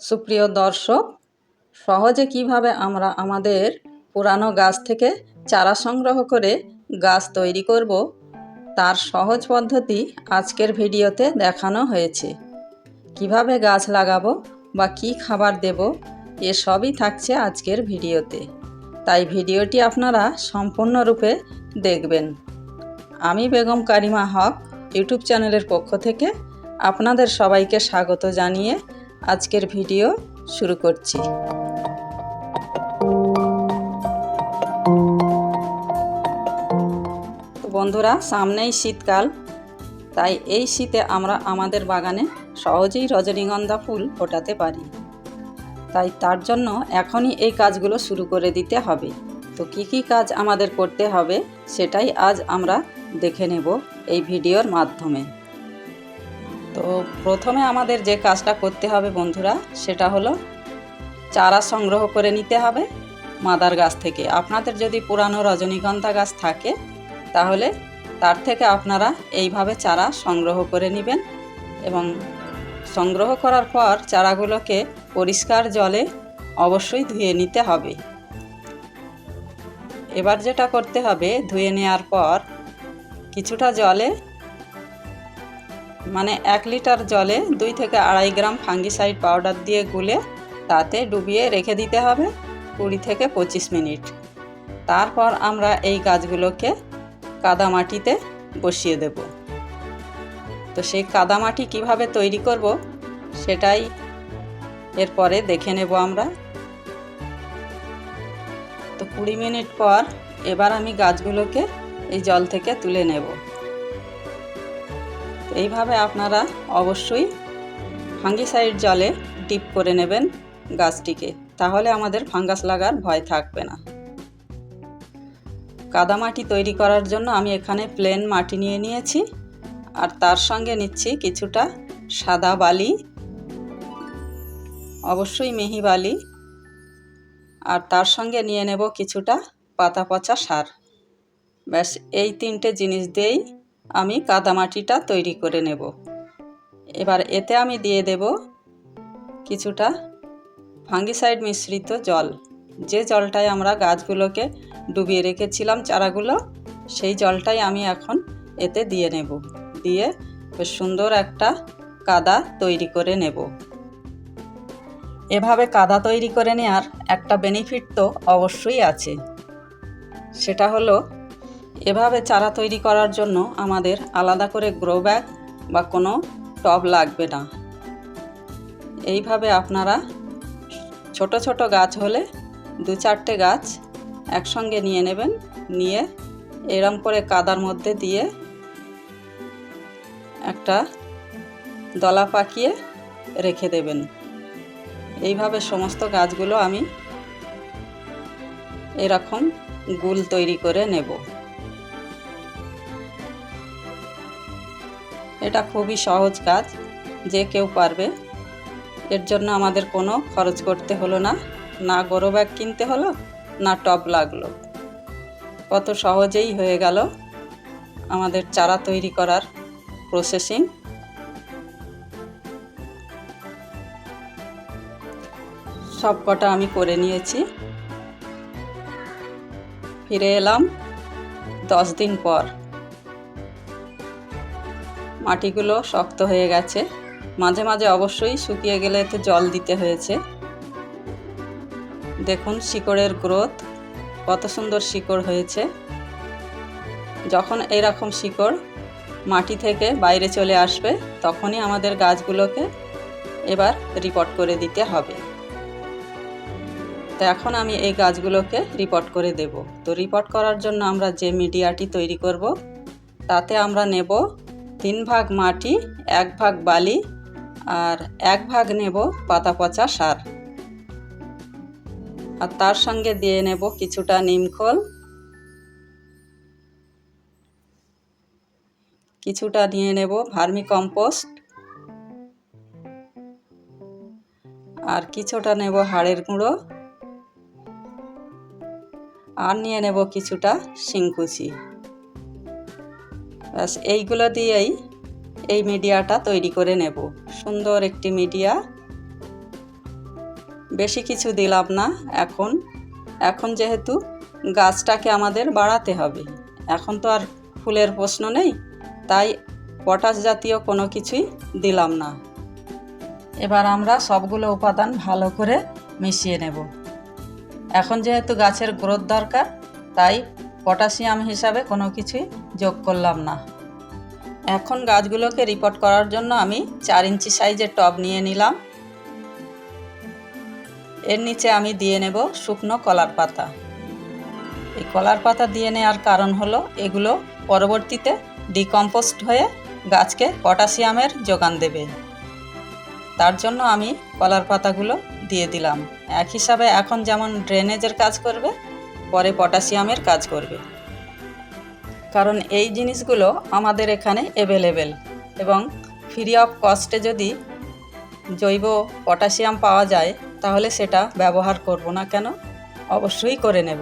সুপ্রিয় দর্শক, সহজে কীভাবে আমরা আমাদের পুরানো গাছ থেকে চারা সংগ্রহ করে গাছ তৈরি করব, তার সহজ পদ্ধতি আজকের ভিডিওতে দেখানো হয়েছে। কীভাবে গাছ লাগাবো বা কি খাবার দেব এসবই থাকছে আজকের ভিডিওতে। তাই ভিডিওটি আপনারা সম্পূর্ণরূপে দেখবেন। আমি বেগম কারিমা হক, ইউটিউব চ্যানেলের পক্ষ থেকে আপনাদের সবাইকে স্বাগত জানিয়ে আজকের ভিডিও শুরু করছি। বন্ধুরা, সামনেই শীতকাল, তাই এই শীতে আমরা আমাদের বাগানে সহজেই রজনীগন্ধা ফুল ফোটাতে পারি। তাই তার জন্য এখনই এই কাজগুলো শুরু করে দিতে হবে। তো কি কি কাজ আমাদের করতে হবে, সেটাই আজ আমরা দেখে নেব এই ভিডিওর মাধ্যমে। তো প্রথমে আমাদের যে কাজটা করতে হবে বন্ধুরা, সেটা হলো চারা সংগ্রহ করে নিতে হবে মাদার গাছ থেকে। আপনাদের যদি পুরানো রজনীগন্ধা গাছ থাকে, তাহলে তার থেকে আপনারা এইভাবে চারা সংগ্রহ করে নেবেন এবং সংগ্রহ করার পর চারাগুলোকে পরিষ্কার জলে অবশ্যই ধুয়ে নিতে হবে। এবার যেটা করতে হবে, ধুয়ে নেওয়ার পর কিছুটা জলে মানে এক লিটার জলে দুই থেকে আড়াই গ্রাম ফাঙ্গিসাইড পাউডার দিয়ে গুলে তাতে ডুবিয়ে রেখে দিতে হবে কুড়ি থেকে পঁচিশ মিনিট। তারপর আমরা এই গাছগুলোকে কাদামাটিতে বসিয়ে দেব। তো সেই কাদামাটি কীভাবে তৈরি করব সেটাই এরপরে দেখে নেব আমরা। তো কুড়ি মিনিট পর এবার আমি গাছগুলোকে এই জল থেকে তুলে নেব। এইভাবে আপনারা অবশ্যই ফাঙ্গিসাইড জলে ডিপ করে নেবেন গাছটিকে, তাহলে আমাদের ফাঙ্গাস লাগার ভয় থাকবে না। কাদামাটি তৈরি করার জন্য আমি এখানে প্লেন মাটি নিয়ে নিয়েছি, আর তার সঙ্গে নিচ্ছি কিছুটা সাদা বালি, অবশ্যই মিহি বালি, আর তার সঙ্গে নিয়ে নেব কিছুটা পাতা পচা সার। ব্যাস, এই তিনটে জিনিস দিয়েই আমি কাদামাটিটা তৈরি করে নেব। এবার এতে আমি দিয়ে দেব কিছুটা ফাঙ্গিসাইড মিশ্রিত জল। যে জলটায় আমরা গাছগুলোকে ডুবিয়ে রেখেছিলাম চারাগুলো, সেই জলটাই আমি এখন এতে দিয়ে নেব। দিয়ে সুন্দর একটা কাদা তৈরি করে নেব। এভাবে কাদা তৈরি করে নেওয়ার একটা বেনিফিট তো অবশ্যই আছে। সেটা হলো এভাবে চারা তৈরি করার জন্য আমাদের আলাদা করে গ্রো ব্যাগ বা কোনো টব লাগবে না। এইভাবে আপনারা ছোট ছোট গাছ হলে দু চারটে গাছ একসঙ্গে নিয়ে নেবেন, নিয়ে এরম করে কাদার মধ্যে দিয়ে একটা দলা পাকিয়ে রেখে দেবেন। এইভাবে সমস্ত গাছগুলো আমি এরকম গুল তৈরি করে নেব। এটা খুবই সহজ কাজ, যে কেউ পারবে। এর জন্য আমাদের কোনো খরচ করতে হলো না না গরো ব্যাগ কিনতে হলো, না টব লাগল। কত সহজেই হয়ে গেল আমাদের চারা তৈরি করার প্রসেসিং সব কটা আমি করে নিয়েছি। ফিরে এলাম দশ দিন পর। মাটিগুলো শক্ত হয়ে গেছে। মাঝে মাঝে অবশ্যই শুকিয়ে গেলে এতে জল দিতে হয়েছে। দেখুন শিকড়ের গ্রোথ, কত সুন্দর শিকড় হয়েছে। যখন এরকম শিকড় মাটি থেকে বাইরে চলে আসবে, তখনই আমাদের গাছগুলোকে এবার রিপোর্ট করে দিতে হবে। তো এখন আমি এই গাছগুলোকে রিপোর্ট করে দেব। তো রিপোর্ট করার জন্য আমরা যে মিডিয়াটি তৈরি করব, তাতে আমরা নেব তিন ভাগ মাটি এক ভাগ বালি আর এক ভাগ নেব পাতা পচা সার। আর তার সঙ্গে দিয়ে নেব কিছুটা নিমখোল কিছুটা নিয়ে নেব ভার্মি কম্পোস্ট আর কিছুটা নেব হাড়ের গুঁড়ো। আর নিয়ে নেব কিছুটা শিংকুচি। ব্যাস, এইগুলো দিয়েই এই মিডিয়াটা তৈরি করে নেব। সুন্দর একটি মিডিয়া। বেশি কিছু দিলাম না এখন। এখন যেহেতু গাছটাকে আমাদের বাড়াতে হবে, এখন তো আর ফুলের প্রশ্ন নেই, তাই পটাশ জাতীয় কোনো কিছুই দিলাম না। এবার আমরা সবগুলো উপাদান ভালো করে মিশিয়ে নেব। এখন যেহেতু গাছের গ্রোথ দরকার, তাই পটাশিয়াম হিসাবে কোনো কিছুই যোগ করলাম না। এখন গাছগুলোকে রিপোর্ট করার জন্য আমি চার ইঞ্চি সাইজের টব নিয়ে নিলাম। এর নিচে আমি দিয়ে নেব শুকনো কলার পাতা। এই কলার পাতা দিয়ে নেওয়ার কারণ হলো এগুলো পরবর্তীতে ডিকম্পোস্ট হয়ে গাছকে পটাশিয়ামের যোগান দেবে। তার জন্য আমি কলার পাতাগুলো দিয়ে দিলাম। এক হিসাবে এখন যেমন ড্রেনেজের কাজ করবে পরে পটাশিয়ামের কাজ করবে। কারণ এই জিনিসগুলো আমাদের এখানে অ্যাভেলেবেল এবং ফ্রি অফ কস্টে যদি জৈব পটাশিয়াম পাওয়া যায়, তাহলে সেটা ব্যবহার করব না কেন? অবশ্যই করে নেব।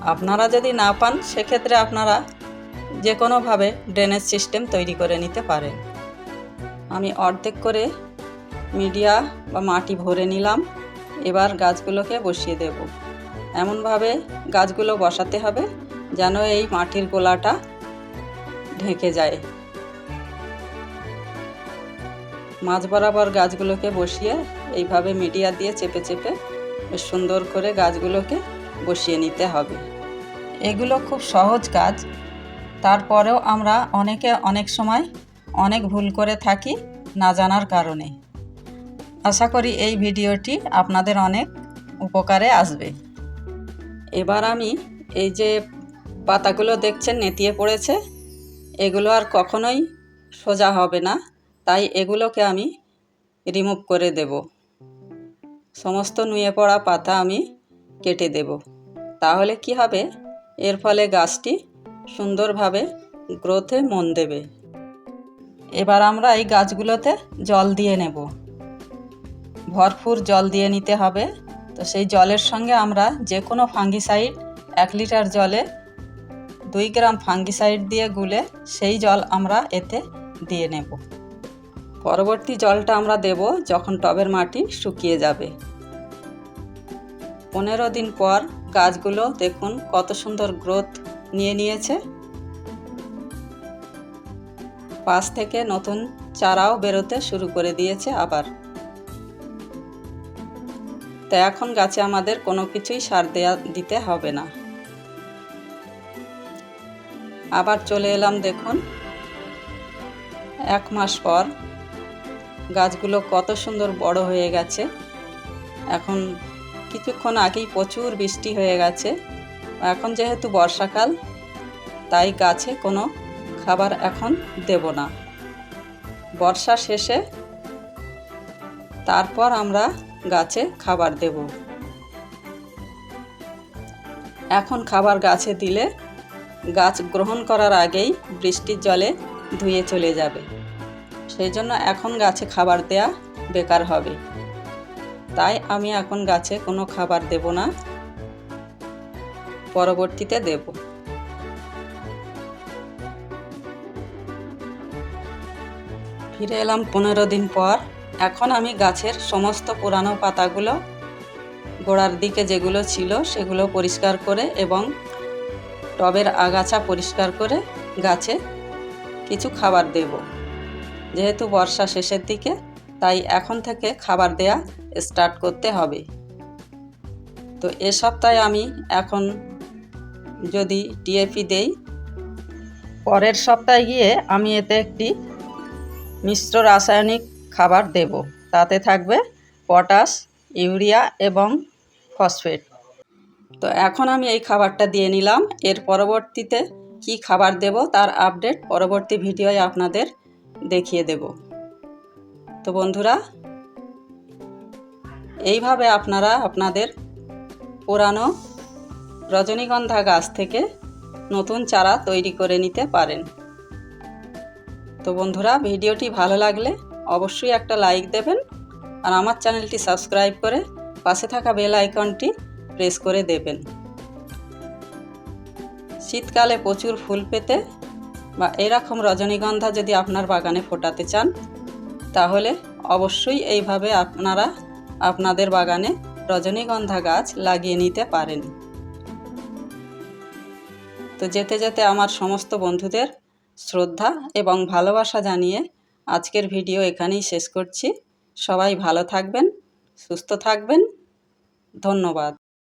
আপনারা যদি না পান, সেক্ষেত্রে আপনারা যে কোনোভাবে ড্রেনেজ সিস্টেম তৈরি করে নিতে পারেন। আমি অর্ধেক করে মিডিয়া বা মাটি ভরে নিলাম। এবার গাছগুলোকে বসিয়ে দেব। এমনভাবে গাছগুলো বসাতে হবে যেন এই মাটির গোলাটা ঢেকে যায়। মাঝ বরাবর গাছগুলোকে বসিয়ে এইভাবে মিডিয়া দিয়ে চেপে চেপে সুন্দর করে গাছগুলোকে বসিয়ে নিতে হবে। এগুলো খুব সহজ কাজ। তারপরেও আমরা অনেকে অনেক সময় অনেক ভুল করে থাকি না জানার কারণে। আশা করি এই ভিডিওটি আপনাদের অনেক উপকারে আসবে। এবার আমি এই যে পাতাগুলো দেখছেন নেতিয়ে পড়েছে, এগুলো আর কখনোই সোজা হবে না। তাই এগুলোকে আমি রিমুভ করে দেব। সমস্ত নুয়ে পড়া পাতা আমি কেটে দেব। তাহলে কি হবে? এর ফলে গাছটি সুন্দরভাবে গ্রোথে মন দেবে। এবার আমরা এই গাছগুলোতে জল দিয়ে নেব। ভরপুর জল দিয়ে নিতে হবে। তো সেই জলের সঙ্গে আমরা যে কোনো ফাঙ্গিসাইড এক লিটার জলে দুই গ্রাম ফাঙ্গিসাইড দিয়ে গুলে সেই জল আমরা এতে দিয়ে নেব। পরবর্তী জলটা আমরা দেব যখন টবের মাটি শুকিয়ে যাবে। পনেরো দিন পর গাছগুলো দেখুন কত সুন্দর গ্রোথ নিয়ে নিয়েছে। পাশ থেকে নতুন চারাও বেরোতে শুরু করে দিয়েছে আবার। তো এখন গাছে আমাদের কোনো কিছুই সার দেয়া দিতে হবে না। আবার চলে এলাম দেখুন। এক মাস পর গাছগুলো কত সুন্দর বড় হয়ে গেছে। এখন কিছুক্ষণ আগেই প্রচুর বৃষ্টি হয়ে গেছে। এখন যেহেতু বর্ষাকাল, তাই গাছে কোনো খাবার এখন দেব না। বর্ষা শেষে তারপর আমরা গাছে খাবার দেব। এখন খাবার গাছে দিলে গাছ গ্রহণ করার আগেই বৃষ্টির জলে ধুয়ে চলে যাবে। সেই জন্য এখন গাছে খাবার দেয়া বেকার হবে। তাই আমি এখন গাছে কোনো খাবার দেব না। পরবর্তীতে দেব। ফিরে এলাম পনেরো দিন পর। এখন আমি গাছের সমস্ত পুরানো পাতাগুলো গোড়ার দিকে যেগুলো ছিল সেগুলো পরিষ্কার করে এবং টবের আগাছা পরিষ্কার করে গাছে কিছু খাবার দেব। যেহেতু বর্ষা শেষের দিকে, তাই এখন থেকে খাবার দেয়া স্টার্ট করতে হবে। তো এ সপ্তাহে আমি এখন যদি টিএপি দেই, পরের সপ্তাহে গিয়ে আমি এতে একটি মিশ্র রাসায়নিক খাবার দেব। তাতে থাকবে পটাশ, ইউরিয়া এবং ফসফেট। তো এখন আমি এই খাবারটা দিয়ে নিলাম। এর পরবর্তীতে কি খাবার দেব তার আপডেট পরবর্তী ভিডিওয় আপনাদের দেখিয়ে দেব। তো বন্ধুরা, এইভাবে আপনারা আপনাদের পুরানো রজনীগন্ধা গাছ থেকে নতুন চারা তৈরি করে নিতে পারেন। তো বন্ধুরা, ভিডিওটি ভালো লাগলে অবশ্যই একটা লাইক দেবেন আর আমার চ্যানেলটি সাবস্ক্রাইব করে পাশে থাকা বেল আইকনটি প্রেস করে দেবেন। শীতকালে প্রচুর ফুল পেতে বা এরকম রজনীগন্ধা যদি আপনার বাগানে ফোটাতে চান, তাহলে অবশ্যই এইভাবে আপনারা আপনাদের বাগানে রজনীগন্ধা গাছ লাগিয়ে নিতে পারেন। তো যেতে যেতে আমার সমস্ত বন্ধুদের শ্রদ্ধা এবং ভালোবাসা জানিয়ে আজকের ভিডিও এখানেই শেষ করছি। সবাই ভালো থাকবেন সুস্থ থাকবেন। ধন্যবাদ।